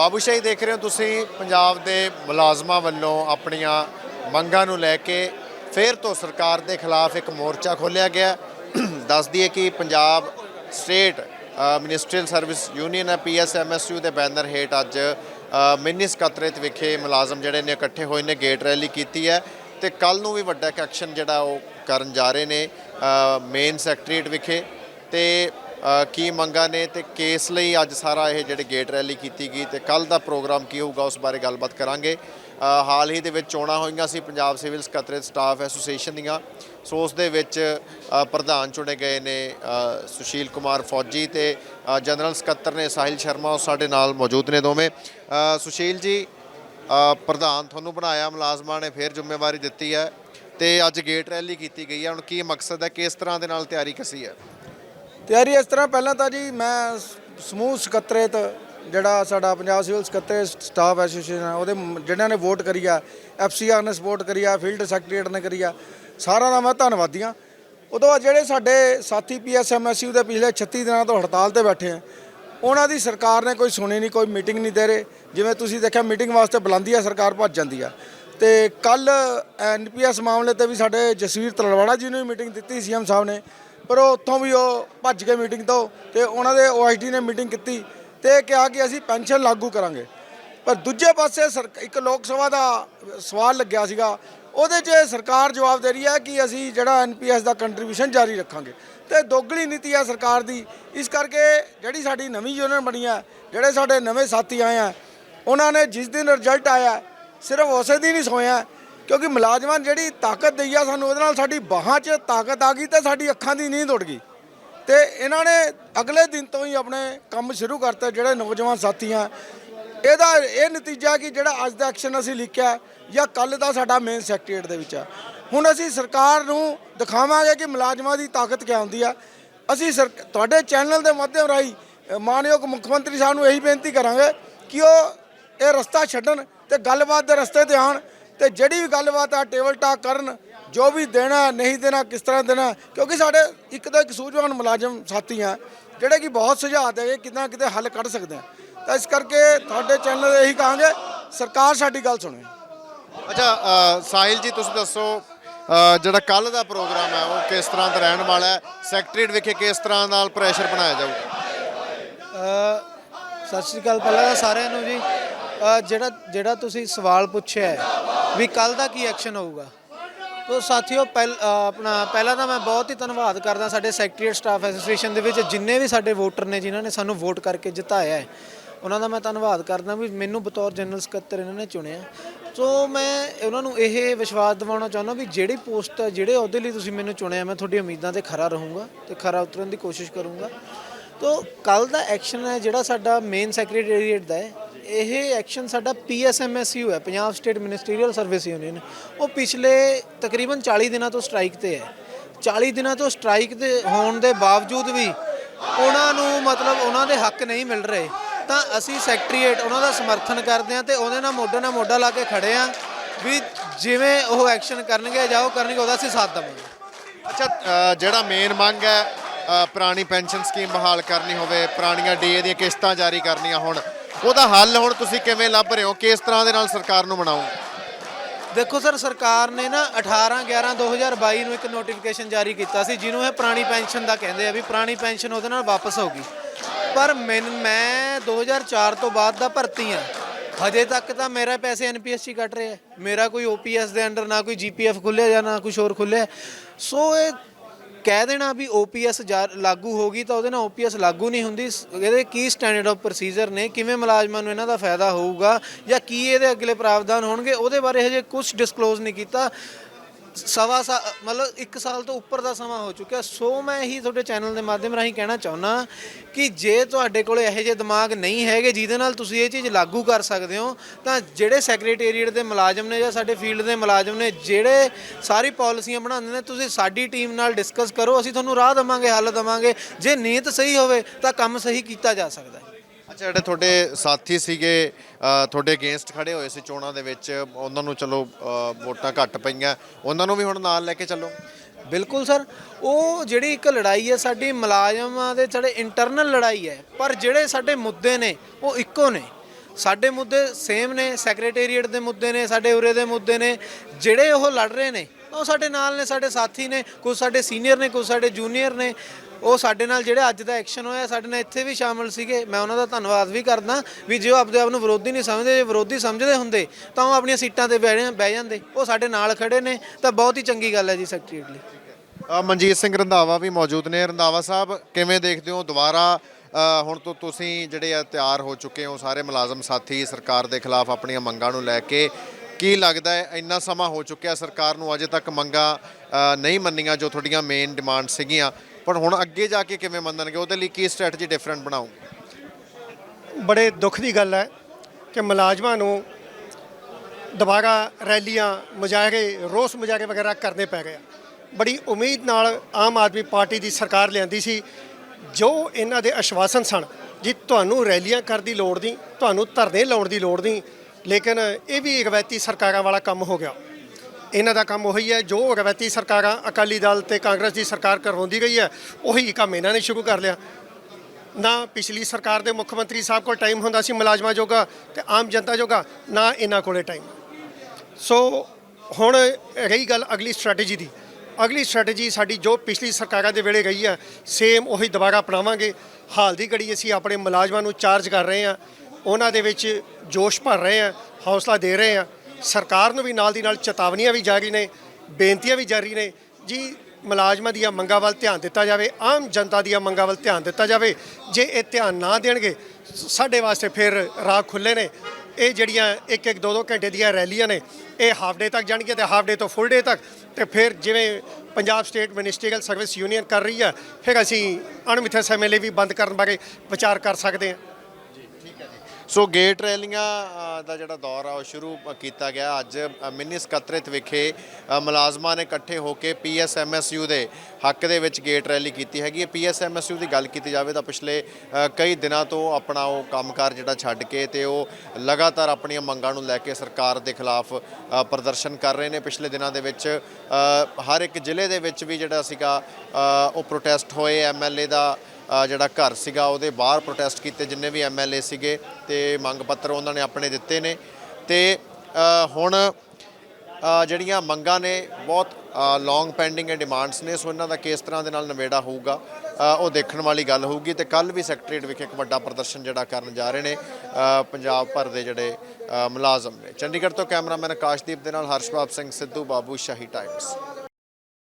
ਬਾਬੂਸ਼ਾਹੀ ਦੇਖ ਰਹੇ ਹੋ ਤੁਸੀਂ, ਪੰਜਾਬ ਦੇ ਮੁਲਾਜ਼ਮਾਂ ਵੱਲੋਂ ਆਪਣੀਆਂ ਮੰਗਾਂ ਨੂੰ ਲੈ ਕੇ ਫੇਰ ਤੋਂ ਸਰਕਾਰ ਦੇ ਖਿਲਾਫ ਇੱਕ ਮੋਰਚਾ ਖੋਲ੍ਹਿਆ ਗਿਆ ਦੱਸ ਦਈਏ ਕਿ Punjab state ministerial service union ਹੈ ਪੀਐਸਐਮਐਸਯੂ ਦੇ ਬੈਨਰ ਹੇਠ ਅੱਜ ਮਿੰਨੀ ਸਕੱਤਰੇਤ ਵਿਖੇ ਮੁਲਾਜ਼ਮ ਜਿਹੜੇ ਨੇ ਇਕੱਠੇ ਹੋਏ ਨੇ, ਗੇਟ ਰੈਲੀ ਕੀਤੀ ਹੈ ਤੇ ਕੱਲ ਨੂੰ ਵੀ ਵੱਡਾ ਇੱਕ ਐਕਸ਼ਨ ਜਿਹੜਾ ਉਹ ਕਰਨ ਜਾ ਰਹੇ ਨੇ ਮੇਨ ਸੈਕਟਰੀਏਟ ਵਿਖੇ ਤੇ ਕੀ ਮੰਗਾਂ ਨੇ ਤੇ ਕੇਸ ਲਈ ਅੱਜ ਸਾਰਾ ਇਹ ਜਿਹੜੇ ਗੇਟ ਰੈਲੀ ਕੀਤੀ ਗਈ ਤੇ ਕੱਲ ਦਾ ਪ੍ਰੋਗਰਾਮ ਕੀ ਹੋਊਗਾ, ਉਸ ਬਾਰੇ ਗੱਲਬਾਤ ਕਰਾਂਗੇ। ਹਾਲ ਹੀ ਦੇ ਵਿੱਚ ਚੋਣਾਂ ਹੋਈਆਂ ਸੀ, ਪੰਜਾਬ ਸਿਵਲ ਸਕੱਤਰੇਤ ਸਟਾਫ ਐਸੋਸੀਏਸ਼ਨ ਦੀਆਂ। ਸੋ ਉਸ ਦੇ ਵਿੱਚ ਪ੍ਰਧਾਨ ਚੁਣੇ ਗਏ ਨੇ ਸੁਸ਼ੀਲ ਕੁਮਾਰ ਫੌਜੀ ਤੇ ਜਨਰਲ ਸਕੱਤਰ ਨੇ ਸਾਹਿਲ ਸ਼ਰਮਾ, ਉਹ ਸਾਡੇ ਨਾਲ ਮੌਜੂਦ ਨੇ ਦੋਵੇਂ। ਸੁਸ਼ੀਲ ਜੀ ਪ੍ਰਧਾਨ ਤੁਹਾਨੂੰ ਬਣਾਇਆ, ਮੁਲਾਜ਼ਮਾਂ ਨੇ ਫਿਰ ਜ਼ਿੰਮੇਵਾਰੀ ਦਿੱਤੀ ਹੈ ਤੇ ਅੱਜ ਗੇਟ ਰੈਲੀ ਕੀਤੀ ਗਈ ਹੈ। ਹੁਣ ਕੀ ਮਕਸਦ ਹੈ, ਕਿਸ ਤਰ੍ਹਾਂ ਦੇ ਨਾਲ ਤਿਆਰੀ ਕਸੀ ਹੈ? ਤਿਆਰੀ ਇਸ ਤਰ੍ਹਾਂ ਪਹਿਲਾਂ ਤਾਂ ਜੀ ਮੈਂ ਸਮੂਹ ਸਕੱਤਰੇਤ ਜਿਹੜਾ ਸਾਡਾ ਪੰਜਾਬ ਸਿਵਲ ਸਕੱਤਰੇਤ ਸਟਾਫ ਐਸੋਸੀਏਸ਼ਨ ਹੈ ਉਹਦੇ ਮ- ਜਿਨ੍ਹਾਂ ਨੇ ਵੋਟ ਕਰੀ ਆ, ਐਫਸੀਆਰ ਨੇ ਸਪੋਰਟ ਕਰੀ ਆ, ਫੀਲਡ ਸੈਕਟਰੀਏਟ ਨੇ ਕਰੀ ਆ, ਸਾਰਿਆਂ ਦਾ ਮੈਂ ਧੰਨਵਾਦੀ ਹਾਂ। ਉਦੋਂ ਬਾਅਦ ਜਿਹੜੇ ਸਾਡੇ ਸਾਥੀ ਪੀਐਸਐਮਐਸਯੂ ਦੇ ਪਿਛਲੇ 36 ਦਿਨਾਂ ਤੋਂ ਹੜਤਾਲ ਤੇ ਬੈਠੇ ਆ, ਉਹਨਾਂ ਦੀ ਸਰਕਾਰ ਨੇ ਕੋਈ ਸੁਣੀ ਨਹੀਂ, ਕੋਈ ਮੀਟਿੰਗ ਨਹੀਂ ਦੇ ਰਹੇ। ਜਿਵੇਂ ਤੁਸੀਂ ਦੇਖਿਆ, ਮੀਟਿੰਗ ਵਾਸਤੇ ਬੁਲਾਉਂਦੀ ਆ ਸਰਕਾਰ ਭੱਜ ਜਾਂਦੀ ਆ। ਤੇ ਕੱਲ ਐਨਪੀਐਸ ਮਾਮਲੇ ਤੇ ਵੀ ਸਾਡੇ ਜਸਵੀਰ ਤਲਵਾੜਾ ਜੀ ਨੂੰ ਵੀ ਮੀਟਿੰਗ ਦਿੱਤੀ ਸੀਐਮ ਸਾਹਿਬ ਨੇ। ਪਰ ਉਹ ਉੱਥੋਂ ਵੀ ਉਹ ਭੱਜ ਗਏ ਮੀਟਿੰਗ ਤੋਂ ਤੇ ਉਹਨਾਂ ਦੇ ਓਆਈਟੀ ਨੇ ਮੀਟਿੰਗ ਕੀਤੀ ਤੇ ਕਿਹਾ ਕਿ ਅਸੀਂ ਪੈਨਸ਼ਨ ਲਾਗੂ ਕਰਾਂਗੇ। ਪਰ ਦੂਜੇ ਪਾਸੇ ਸਰਕ- ਇੱਕ ਲੋਕ ਸਭਾ ਦਾ ਸਵਾਲ ਲੱਗਿਆ ਸੀਗਾ, ਉਹਦੇ 'ਚ ਸਰਕਾਰ ਜਵਾਬ ਦੇ ਰਹੀ ਹੈ ਕਿ ਅਸੀਂ ਜਿਹੜਾ ਐਨਪੀਐਸ ਦਾ ਕੰਟਰੀਬਿਊਸ਼ਨ ਜਾਰੀ ਰੱਖਾਂਗੇ। ਤੇ ਦੋਗਲੀ ਨੀਤੀ ਆ ਸਰਕਾਰ ਦੀ, ਇਸ ਕਰਕੇ ਜਿਹੜੀ ਸਾਡੀ ਨਵੀਂ ਯੂਨੀਅਨ ਬਣੀ ਆ ਜਿਹੜੇ ਸਾਡੇ ਨਵੇਂ ਸਾਥੀ ਆਏ ਆ ਉਹਨਾਂ ਨੇ ਜਿਸ ਦਿਨ ਰਿਜ਼ਲਟ ਆਇਆ, ਸਿਰਫ ਉਸੇ ਦਿਨ ਹੀ ਸੋਇਆ। ਕਿਉਂਕਿ ਮੁਲਾਜ਼ਮਾਂ ਨੇ ਜਿਹੜੀ ਤਾਕਤ ਦਈ ਆ ਸਾਨੂੰ, ਉਹਦੇ ਨਾਲ ਸਾਡੀ ਬਾਹਾਂ 'ਚ ਤਾਕਤ ਆ ਗਈ ਤੇ ਸਾਡੀ ਅੱਖਾਂ ਦੀ ਨੀਂਦ ਉੱਡ ਗਈ। ਤੇ ਇਹਨਾਂ ਨੇ ਅਗਲੇ ਦਿਨ ਤੋਂ ਹੀ ਆਪਣੇ ਕੰਮ ਸ਼ੁਰੂ ਕਰਤੇ ਜਿਹੜੇ ਨੌਜਵਾਨ ਸਾਥੀਆਂ। ਇਹਦਾ ਇਹ ਨਤੀਜਾ ਕਿ ਜਿਹੜਾ ਅੱਜ ਦਾ ਐਕਸ਼ਨ ਅਸੀਂ ਲਿਖਿਆ ਜਾਂ ਕੱਲ ਦਾ ਸਾਡਾ ਮੇਨ ਸੈਕਟਰੀਏਟ ਦੇ ਵਿੱਚ ਆ। ਹੁਣ ਅਸੀਂ ਸਰਕਾਰ ਨੂੰ ਦਿਖਾਵਾਂਗੇ ਕਿ ਮੁਲਾਜ਼ਮਾਂ ਦੀ ਤਾਕਤ ਕਿਆ ਹੁੰਦੀ ਆ। ਅਸੀਂ ਸਰ, ਤੁਹਾਡੇ ਚੈਨਲ ਦੇ ਮਾਧਿਅਮ ਰਾਹੀਂ ਮਾਨਯੋਗ ਮੁੱਖ ਮੰਤਰੀ ਸਾਹਿਬ ਨੂੰ ਇਹੀ ਬੇਨਤੀ ਕਰਾਂਗੇ ਕਿ ਉਹ ਇਹ ਰਸਤਾ ਛੱਡਣ ਤੇ ਗੱਲਬਾਤ ਦੇ ਰਸਤੇ ਤੇ ਆਉਣ। ਤੇ ਜਿਹੜੀ ਵੀ ਗੱਲਬਾਤ ਆ ਟੇਬਲ ਟਾਕ ਕਰਨ ਜੋ ਵੀ ਦੇਣਾ ਨਹੀਂ ਦੇਣਾ ਕਿਸ ਤਰ੍ਹਾਂ ਦੇਣਾ ਕਿਉਂਕਿ ਸਾਡੇ ਇੱਕ ਤਾਂ ਇੱਕ ਸੂਝਵਾਨ ਮੁਲਾਜ਼ਮ ਸਾਥੀ ਆ ਜਿਹੜੇ ਕਿ ਬਹੁਤ ਸੁਝਾਅ ਦੇ ਕਿਤੇ ਨਾ ਕਿਤੇ ਹੱਲ ਕੱਢ ਸਕਦੇ ਆ। ਤਾਂ ਇਸ ਕਰਕੇ ਤੁਹਾਡੇ ਚੈਨਲ ਦੇ ਇਹੀ ਕਹਾਂਗੇ ਸਰਕਾਰ ਸਾਡੀ ਗੱਲ ਸੁਣੇ। ਅੱਛਾ ਸਾਹਿਲ ਜੀ ਤੁਸੀਂ ਦੱਸੋ ਜਿਹੜਾ ਕੱਲ ਦਾ ਪ੍ਰੋਗਰਾਮ ਹੈ ਉਹ ਕਿਸ ਤਰ੍ਹਾਂ ਦਾ ਰਹਿਣ ਵਾਲਾ ਹੈ? ਸੈਕਟਰੀਏਟ ਵਿਖੇ ਕਿਸ ਤਰ੍ਹਾਂ ਨਾਲ ਪ੍ਰੈਸ਼ਰ ਬਣਾਇਆ ਜਾਊਗਾ? ਸਤਿ ਸ਼੍ਰੀ ਅਕਾਲ ਪਹਿਲਾਂ ਤਾਂ ਸਾਰਿਆਂ ਨੂੰ ਜੀ। ਜਿਹੜਾ ਜਿਹੜਾ ਤੁਸੀਂ ਸਵਾਲ ਪੁੱਛਿਆ ਹੈ ਵੀ ਕੱਲ ਦਾ ਕੀ ਐਕਸ਼ਨ ਹੋਊਗਾ? ਤੋ ਸਾਥੀਓ, ਪਹਿਲ ਆਪਣਾ ਪਹਿਲਾਂ ਤਾਂ ਮੈਂ ਬਹੁਤ ਹੀ ਧੰਨਵਾਦ ਕਰਦਾ ਸਾਡੇ ਸੈਕਟਰੀਏਟ ਸਟਾਫ ਐਸੋਸੀਏਸ਼ਨ ਦੇ ਵਿੱਚ, ਜਿੰਨੇ ਵੀ ਸਾਡੇ ਵੋਟਰ ਨੇ, ਜਿਨ੍ਹਾਂ ਨੇ ਸਾਨੂੰ ਵੋਟ ਕਰਕੇ ਜਿਤਾਇਆ ਹੈ। ਉਹਨਾਂ ਦਾ ਮੈਂ ਧੰਨਵਾਦ ਕਰਦਾ ਵੀ ਮੈਨੂੰ ਬਤੌਰ ਜਨਰਲ ਸਕੱਤਰ ਇਹਨਾਂ ਨੇ ਚੁਣਿਆ। ਸੋ ਮੈਂ ਉਹਨਾਂ ਨੂੰ ਇਹ ਵਿਸ਼ਵਾਸ ਦਿਵਾਉਣਾ ਚਾਹੁੰਦਾ ਵੀ ਜਿਹੜੀ ਪੋਸਟ ਜਿਹੜੇ ਅਹੁਦੇ ਲਈ ਤੁਸੀਂ ਮੈਨੂੰ ਚੁਣਿਆ, ਮੈਂ ਤੁਹਾਡੀ ਉਮੀਦਾਂ ਤੇ ਖਰਾ ਰਹੂੰਗਾ ਤੇ ਖਰਾ ਉਤਰਨ ਦੀ ਕੋਸ਼ਿਸ਼ ਕਰੂੰਗਾ। ਤੋ ਕੱਲ ਦਾ ਐਕਸ਼ਨ ਹੈ ਜਿਹੜਾ ਸਾਡਾ ਮੇਨ ਸੈਕਟਰੀਏਟ ਦਾ ਹੈ। ਇਹ ਐਕਸ਼ਨ ਸਾਡਾ ਪੀਐਸਐਮਐਸਯੂ ਹੈ, Punjab state ministerial service union ਉਹ ਪਿਛਲੇ ਤਕਰੀਬਨ 40 ਦਿਨਾਂ ਤੋਂ ਸਟ੍ਰਾਈਕ ਤੇ ਹੈ। 40 ਦਿਨਾਂ ਤੋਂ ਸਟ੍ਰਾਈਕ ਦੇ ਹੋਣ ਦੇ ਬਾਵਜੂਦ ਵੀ ਉਹਨਾਂ ਨੂੰ ਮਤਲਬ ਉਹਨਾਂ ਦੇ ਹੱਕ ਨਹੀਂ ਮਿਲ ਰਹੇ, ਤਾਂ ਅਸੀਂ ਸੈਕਟਰੀਏਟ ਉਹਨਾਂ ਦਾ ਸਮਰਥਨ ਕਰਦੇ ਹਾਂ ਤੇ ਉਹਦੇ ਨਾਲ ਮੋਢੇ ਨਾਲ ਮੋਢਾ ਲਾ ਕੇ ਖੜੇ ਹਾਂ ਵੀ ਜਿਵੇਂ ਉਹ ਐਕਸ਼ਨ ਕਰਨਗੇ ਜਾਂ ਉਹ ਕਰਨਗੇ, ਉਹਦਾ ਅਸੀਂ ਸਾਥ ਦੇਵਾਂਗੇ। ਅੱਛਾ ਜਿਹੜਾ ਮੇਨ ਮੰਗ ਹੈ ਪੁਰਾਣੀ ਪੈਨਸ਼ਨ ਸਕੀਮ ਬਹਾਲ ਕਰਨੀ ਹੋਵੇ, ਪੁਰਾਣੀਆਂ ਡੀਏ ਦੀਆਂ ਕਿਸ਼ਤਾਂ ਜਾਰੀ ਕਰਨੀਆਂ ਹੋਣ ਉਹਦਾ ਹੱਲ ਹੁਣ ਤੁਸੀਂ ਕਿਵੇਂ ਲੱਭ ਰਹੇ ਹੋ? ਕਿਸ ਤਰ੍ਹਾਂ ਦੇ ਨਾਲ ਸਰਕਾਰ ਨੂੰ ਬਣਾਓਗੇ ਦੇਖੋ ਸਰ, ਸਰਕਾਰ ਨੇ ਨਾ 18 11 2022 ਨੂੰ ਇੱਕ ਨੋਟੀਫਿਕੇਸ਼ਨ ਜਾਰੀ ਕੀਤਾ ਸੀ, ਜਿਹਨੂੰ ਇਹ ਪੁਰਾਣੀ ਪੈਨਸ਼ਨ ਦਾ ਕਹਿੰਦੇ ਆ ਵੀ ਪੁਰਾਣੀ ਪੈਨਸ਼ਨ ਉਹਦੇ ਨਾਲ ਵਾਪਸ ਹੋਊਗੀ। ਪਰ ਮੈਨ, ਮੈਂ 2004 ਤੋਂ ਬਾਅਦ ਦਾ ਭਰਤੀ ਆ ਹਜੇ ਤੱਕ ਤਾਂ ਮੇਰਾ ਪੈਸੇ ਐਨਪੀਐਸ 'ਚ ਹੀ ਕੱਟ ਰਿਹਾ ਮੇਰਾ ਕੋਈ ਓਪੀਐਸ ਦੇ ਅੰਡਰ ਨਾ ਕੋਈ ਜੀਪੀਐਫ ਖੁੱਲਿਆ ਜਾਂ ਨਾ ਕੁਝ ਹੋਰ ਖੁੱਲਿਆ ਸੋ ਇਹ ਕਹਿ ਦੇਣਾ ਵੀ ਓਪੀਐਸ ਲਾਗੂ ਹੋ ਗਈ ਤਾਂ ਉਹਦੇ ਨਾਲ ਓਪੀਐਸ ਲਾਗੂ ਨਹੀਂ ਹੁੰਦੀ। ਇਹਦੇ ਕੀ ਸਟੈਂਡਰਡ ਆਫ ਪ੍ਰੋਸੀਜਰ ਨੇ? ਕਿਵੇਂ ਮੁਲਾਜ਼ਮਾਂ ਨੂੰ ਇਹਨਾਂ ਦਾ ਫਾਇਦਾ ਹੋਊਗਾ ਜਾਂ ਕੀ ਇਹਦੇ ਅਗਲੇ ਪ੍ਰਾਵਧਾਨ ਹੋਣਗੇ? ਉਹਦੇ ਬਾਰੇ ਹਜੇ ਕੁਝ ਡਿਸਕਲੋਜ਼ ਨਹੀਂ ਕੀਤਾ। ਸਵਾ ਸਾ, ਮਤਲਬ 1 ਸਾਲ ਤੋਂ ਉੱਪਰ ਦਾ ਸਮਾਂ ਹੋ ਚੁੱਕਿਆ। ਸੋ ਮੈਂ ਇਹੀ ਤੁਹਾਡੇ ਚੈਨਲ ਦੇ ਮਾਧਿਅਮ ਰਾਹੀਂ ਕਹਿਣਾ ਚਾਹੁੰਦਾ ਕਿ ਜੇ ਤੁਹਾਡੇ ਕੋਲ ਇਹੋ ਜਿਹੇ ਦਿਮਾਗ ਨਹੀਂ ਹੈਗੇ ਜਿਹਦੇ ਨਾਲ ਤੁਸੀਂ ਇਹ ਚੀਜ਼ ਲਾਗੂ ਕਰ ਸਕਦੇ ਹੋ, ਤਾਂ ਜਿਹੜੇ ਸੈਕਟਰੀਏਟ ਦੇ ਮੁਲਾਜ਼ਮ ਨੇ ਜਾਂ ਸਾਡੇ ਫੀਲਡ ਦੇ ਮੁਲਾਜ਼ਮ ਨੇ, ਜਿਹੜੇ ਸਾਰੀ ਪਾਲਿਸੀਆਂ ਬਣਾਉਂਦੇ ਨੇ, ਤੁਸੀਂ ਸਾਡੀ ਟੀਮ ਨਾਲ ਡਿਸਕਸ ਕਰੋ, ਅਸੀਂ ਤੁਹਾਨੂੰ ਰਾਹ ਦੇਵਾਂਗੇ, ਹੱਲ ਦੇਵਾਂਗੇ। ਜੇ ਨੀਅਤ ਸਹੀ ਹੋਵੇ, ਤਾਂ ਕੰਮ ਸਹੀ ਕੀਤਾ ਜਾ ਸਕਦਾ ਹੈ। ਅੱਛਾ ਜਿਹੜੇ ਤੁਹਾਡੇ ਸਾਥੀ ਸੀਗੇ ਅ, ਤੁਹਾਡੇ ਅਗੇਂਸਟ ਖੜੇ ਹੋਏ ਸੀ ਚੋਣਾਂ ਦੇ ਵਿੱਚ ਉਹਨਾਂ ਨੂੰ ਚਲੋ ਅ, ਵੋਟਾਂ ਘੱਟ ਪਈਆਂ। ਉਹਨਾਂ ਨੂੰ ਵੀ ਹੁਣ ਨਾਲ ਲੈ ਕੇ ਚੱਲੋ। ਬਿਲਕੁਲ ਸਰ ਉਹ ਜਿਹੜੀ ਇੱਕ ਲੜਾਈ ਹੈ ਸਾਡੀ ਮੁਲਾਜ਼ਮਾਂ ਦੇ ਸਾਡੇ ਇੰਟਰਨਲ ਲੜਾਈ ਹੈ ਪਰ ਜਿਹੜੇ ਸਾਡੇ ਮੁੱਦੇ ਨੇ ਉਹ ਇੱਕੋ ਨੇ। ਸਾਡੇ ਮੁੱਦੇ ਸੇਮ ਨੇ ਸੈਕਟਰੀਏਟ ਦੇ ਮੁੱਦੇ ਨੇ ਸਾਡੇ ਉਰੇ ਦੇ ਮੁੱਦੇ ਨੇ ਜਿਹੜੇ ਉਹ ਲੜ ਰਹੇ ਨੇ ਉਹ ਸਾਡੇ ਨਾਲ ਨੇ ਸਾਡੇ ਸਾਥੀ ਨੇ ਕੁਝ ਸਾਡੇ ਸੀਨੀਅਰ ਨੇ ਕੁਝ ਸਾਡੇ ਜੂਨੀਅਰ ਨੇ। ਉਹ ਸਾਡੇ ਨਾਲ ਜਿਹੜੇ ਅੱਜ ਦਾ ਐਕਸ਼ਨ ਹੋਇਆ ਸਾਡੇ ਨਾਲ ਇੱਥੇ ਵੀ ਸ਼ਾਮਲ ਸੀਗੇ। ਮੈਂ ਉਹਨਾਂ ਦਾ ਧੰਨਵਾਦ ਵੀ ਕਰਦਾ ਵੀ ਜੇ ਉਹ ਆਪਦੇ ਆਪ ਨੂੰ ਵਿਰੋਧੀ ਨਹੀਂ ਸਮਝਦੇ ਜੇ ਵਿਰੋਧੀ ਸਮਝਦੇ ਹੁੰਦੇ ਤਾਂ ਉਹ ਆਪਣੀਆਂ ਸੀਟਾਂ ਤੇ ਬਹਿ ਬਹਿ ਜਾਂਦੇ। ਉਹ ਸਾਡੇ ਨਾਲ ਖੜੇ ਨੇ ਤਾਂ ਬਹੁਤ ਹੀ ਚੰਗੀ ਗੱਲ ਹੈ ਜੀ ਸੈਕਟਰੀਏਟ ਲਈ ਅ, ਮਨਜੀਤ ਸਿੰਘ ਰੰਧਾਵਾ ਵੀ ਮੌਜੂਦ ਨੇ। ਰੰਧਾਵਾ ਸਾਹਿਬ ਕਿਵੇਂ ਦੇਖਦੇ ਹੋ ਦੁਬਾਰਾ? ਅ, ਹੁਣ ਤੋਂ ਤੁਸੀਂ ਜਿਹੜੇ ਆ ਤਿਆਰ ਹੋ ਚੁੱਕੇ ਹੋ ਸਾਰੇ ਮੁਲਾਜ਼ਮ ਸਾਥੀ ਸਰਕਾਰ ਦੇ ਖਿਲਾਫ ਆਪਣੀਆਂ ਮੰਗਾਂ ਨੂੰ ਲੈ ਕੇ। ਕੀ ਲੱਗਦਾ ਹੈ, ਇੰਨਾ ਸਮਾਂ ਹੋ ਚੁੱਕਿਆ, ਸਰਕਾਰ ਨੂੰ ਅਜੇ ਤੱਕ ਮੰਗਾਂ ਨਹੀਂ ਮੰਨੀਆਂ ਜੋ ਤੁਹਾਡੀਆਂ ਮੇਨ ਡਿਮਾਂਡ ਸੀਗੀਆਂ। ਪਰ ਹੁਣ ਅੱਗੇ ਜਾ ਕੇ ਕਿਵੇਂ ਮੰਨਣਗੇ, ਉਹਦੇ ਲਈ ਕੀ ਸਟ੍ਰੈਟਜੀ ਡਿਫਰੈਂਟ ਬਣਾਓ ਬੜੇ ਦੁੱਖ ਦੀ ਗੱਲ ਹੈ ਕਿ ਮੁਲਾਜ਼ਮਾਂ ਨੂੰ ਦੁਬਾਰਾ ਰੈਲੀਆਂ, ਮੁਜ਼ਾਹਰੇ, ਰੋਸ ਮੁਜ਼ਾਹਰੇ ਵਗੈਰਾ ਕਰਨੇ ਪੈ ਗਏ ਬੜੀ ਉਮੀਦ ਨਾਲ ਆਮ ਆਦਮੀ ਪਾਰਟੀ ਦੀ ਸਰਕਾਰ ਲਿਆਂਦੀ ਸੀ, ਜੋ ਇਹਨਾਂ ਦੇ ਆਸ਼ਵਾਸਨ ਸਨ ਜੀ, ਤੁਹਾਨੂੰ ਰੈਲੀਆਂ ਕਰਨ ਦੀ ਲੋੜ ਨਹੀਂ, ਤੁਹਾਨੂੰ ਧਰਨੇ ਲਾਉਣ ਦੀ ਲੋੜ ਨਹੀਂ ਲੇਕਿਨ ਇਹ ਵੀ ਰਵਾਇਤੀ ਸਰਕਾਰਾਂ ਵਾਲਾ ਕੰਮ ਹੋ ਗਿਆ। ਇਹਨਾਂ ਦਾ ਕੰਮ ਉਹੀ ਹੈ, ਜੋ ਰਵਾਇਤੀ ਸਰਕਾਰਾਂ ਅਕਾਲੀ ਦਲ ਤੇ ਕਾਂਗਰਸ ਦੀ ਸਰਕਾਰ ਕਰਵਾਉਂਦੀ ਗਈ ਹੈ, ਉਹੀ ਕੰਮ ਇਹਨਾਂ ਨੇ ਸ਼ੁਰੂ ਕਰ ਲਿਆ। ਨਾ ਪਿਛਲੀ ਸਰਕਾਰ ਦੇ ਮੁੱਖ ਮੰਤਰੀ ਸਾਹਿਬ ਕੋਲ ਟਾਈਮ ਹੁੰਦਾ ਸੀ ਮੁਲਾਜ਼ਮਾਂ ਜੋਗਾ ਤੇ ਆਮ ਜਨਤਾ ਜੋਗਾ, ਨਾ ਇਹਨਾਂ ਕੋਲੇ ਟਾਈਮ। ਸੋ ਹੁਣ ਰਹੀ ਗੱਲ ਅਗਲੀ ਸਟ੍ਰੈਟਜੀ ਦੀ। ਅਗਲੀ ਸਟ੍ਰੈਟਜੀ ਸਾਡੀ ਜੋ ਪਿਛਲੀ ਸਰਕਾਰਾਂ ਦੇ ਵੇਲੇ ਗਈ ਹੈ, ਸੇਮ ਉਹੀ ਦੁਬਾਰਾ ਅਪਣਾਵਾਂਗੇ। ਹਾਲ ਦੀ ਘੜੀ ਅਸੀਂ ਆਪਣੇ ਮੁਲਾਜ਼ਮਾਂ ਨੂੰ ਚਾਰਜ ਕਰ ਰਹੇ ਹਾਂ। ਉਹਨਾਂ ਦੇ ਵਿੱਚ ਜੋਸ਼ ਭਰ ਰਹੇ ਹਾਂ ਹੌਸਲਾ ਦੇ ਰਹੇ ਹਾਂ ਸਰਕਾਰ ਨੂੰ ਵੀ ਨਾਲ ਦੀ ਨਾਲ ਚੇਤਾਵਨੀਆਂ ਵੀ ਜਾਰੀ ਨੇ, ਬੇਨਤੀਆਂ ਵੀ ਜਾਰੀ ਨੇ। ਜੀ, ਮੁਲਾਜ਼ਮਾਂ ਦੀਆਂ ਮੰਗਾਂ ਵੱਲ ਧਿਆਨ ਦਿੱਤਾ ਜਾਵੇ, ਆਮ ਜਨਤਾ ਦੀਆਂ ਮੰਗਾਂ ਵੱਲ ਧਿਆਨ ਦਿੱਤਾ ਜਾਵੇ। ਜੇ ਇਹ ਧਿਆਨ ਨਾ ਦੇਣਗੇ, ਸਾਡੇ ਵਾਸਤੇ ਫਿਰ ਰਾਹ ਖੁੱਲੇ ਨੇ। ਇਹ ਜਿਹੜੀਆਂ ਇੱਕ ਇੱਕ ਦੋ ਦੋ ਘੰਟੇ ਦੀਆਂ ਰੈਲੀਆਂ ਨੇ, ਇਹ ਹਾਫ ਡੇ ਤੱਕ ਜਾਣਗੀਆਂ ਤੇ ਹਾਫ ਡੇ ਤੋਂ ਫੁੱਲ ਡੇ ਤੱਕ। ਤੇ ਫਿਰ ਜਿਵੇਂ Punjab state ministerial service union ਕਰ ਰਹੀ ਹੈ ਫਿਰ ਅਸੀਂ ਅਣਮਿੱਥੇ ਸਮੇਂ ਲਈ ਵੀ ਬੰਦ ਕਰਨ ਬਾਰੇ ਵਿਚਾਰ ਕਰ ਸਕਦੇ ਹਾਂ। ਸੋ ਗੇਟ ਰੈਲੀਆਂ ਦਾ ਜਿਹੜਾ ਦੌਰ ਆ, ਉਹ ਸ਼ੁਰੂ ਕੀਤਾ ਗਿਆ। ਅੱਜ ਮਿੰਨੀ ਸਕੱਤਰੇਤ ਵਿਖੇ ਮੁਲਾਜ਼ਮਾਂ ਨੇ ਇਕੱਠੇ ਹੋ ਕੇ ਪੀਐਸਐਮਐਸਯੂ ਦੇ ਹੱਕ ਦੇ ਵਿੱਚ ਗੇਟ ਰੈਲੀ ਕੀਤੀ ਹੈਗੀ। ਹੈ ਪੀਐਸਐਮਐਸਯੂ ਦੀ ਗੱਲ ਕੀਤੀ ਜਾਵੇ ਤਾਂ ਪਿਛਲੇ ਕਈ ਦਿਨਾਂ ਤੋਂ ਆਪਣਾ ਉਹ ਕੰਮਕਾਰ ਜਿਹੜਾ ਛੱਡ ਕੇ ਤੇ ਉਹ ਲਗਾਤਾਰ ਆਪਣੀਆਂ ਮੰਗਾਂ ਨੂੰ ਲੈ ਕੇ ਸਰਕਾਰ ਦੇ ਖਿਲਾਫ ਪ੍ਰਦਰਸ਼ਨ ਕਰ ਰਹੇ ਨੇ। ਪਿਛਲੇ ਦਿਨਾਂ ਦੇ ਵਿੱਚ ਹਰ ਇੱਕ ਜ਼ਿਲ੍ਹੇ ਦੇ ਵਿੱਚ ਵੀ ਜਿਹੜਾ ਸੀਗਾ ਉਹ ਪ੍ਰੋਟੈਸਟ ਹੋਏ। ਐਮਐਲਏ ਦਾ ਜਿਹੜਾ ਘਰ ਸੀਗਾ, ਉਹਦੇ ਬਾਹਰ ਪ੍ਰੋਟੈਸਟ ਕੀਤੇ, ਜਿੰਨੇ ਵੀ ਐਮਐਲਏ ਸੀਗੇ ਤੇ ਮੰਗ ਪੱਤਰ ਉਹਨਾਂ ਨੇ ਆਪਣੇ ਦਿੱਤੇ ਨੇ। ਤੇ ਹੁਣ ਜਿਹੜੀਆਂ ਮੰਗਾਂ ਨੇ, ਬਹੁਤ ਲੌਂਗ ਪੈਂਡਿੰਗ ਡਿਮਾਂਡਸ ਨੇ, ਸੋ ਇਹਨਾਂ ਦਾ ਕਿਸ ਤਰ੍ਹਾਂ ਦੇ ਨਾਲ ਨਿਬੇੜਾ ਹੋਊਗਾ ਉਹ ਦੇਖਣ ਵਾਲੀ ਗੱਲ ਹੋਊਗੀ। ਤੇ ਕੱਲ ਵੀ ਸੈਕਟਰੀਏਟ ਵਿਖੇ ਇੱਕ ਵੱਡਾ ਪ੍ਰਦਰਸ਼ਨ ਜਿਹੜਾ ਕਰਨ ਜਾ ਰਹੇ ਨੇ ਪੰਜਾਬ ਭਰ ਦੇ ਜਿਹੜੇ ਮੁਲਾਜ਼ਮ ਨੇ। ਚੰਡੀਗੜ੍ਹ ਤੋਂ ਕੈਮਰਾਮੈਨ ਆਕਾਸ਼ਦੀਪ ਦੇ ਨਾਲ ਹਰਸ਼ਬਾਬ ਸਿੰਘ ਸਿੱਧੂ, ਬਾਬੂ ਸ਼ਾਹੀ ਟਾਈਮਸ